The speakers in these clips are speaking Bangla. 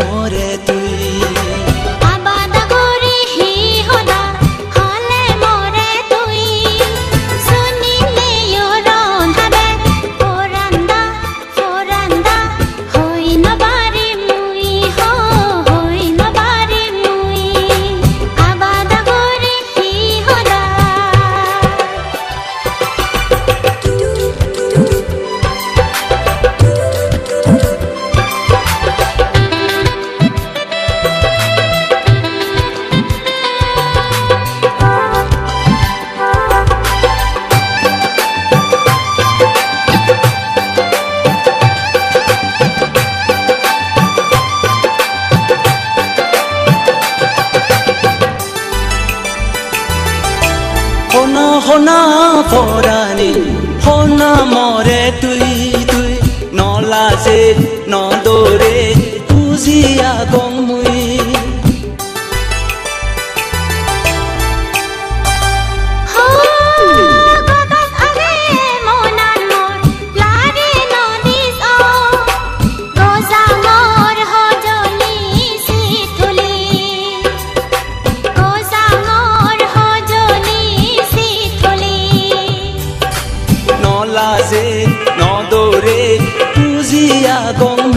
লবেনি মরে হোনা হোনা পরানি হোনা মরে তুই তুই নলাজে নদরে বুঝিয়া গং বুঝিয়া গং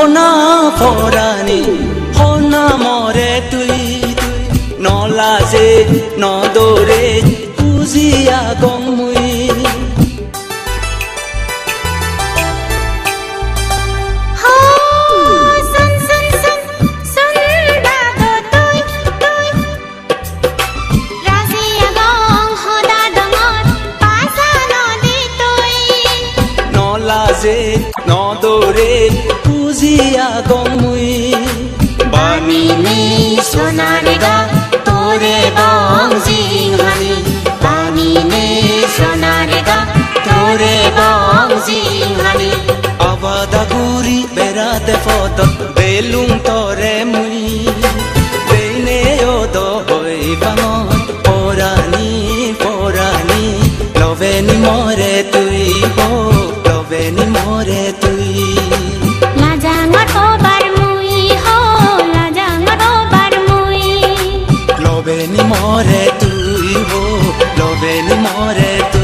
হোনা ফরানি হনা মরে তুই নলাজে নদরে বুঝিয়া গং আগং মুই। বামিনি সোনারে গা তোরে বাং জিহানি বামিনি সোনারে গা তোরে বাং জিহানি আবাদা গুরি বেড়াতে ফত বেলুম তরে মুই। দেইনে ওদ হই বাং লবে নিমন বেল মরে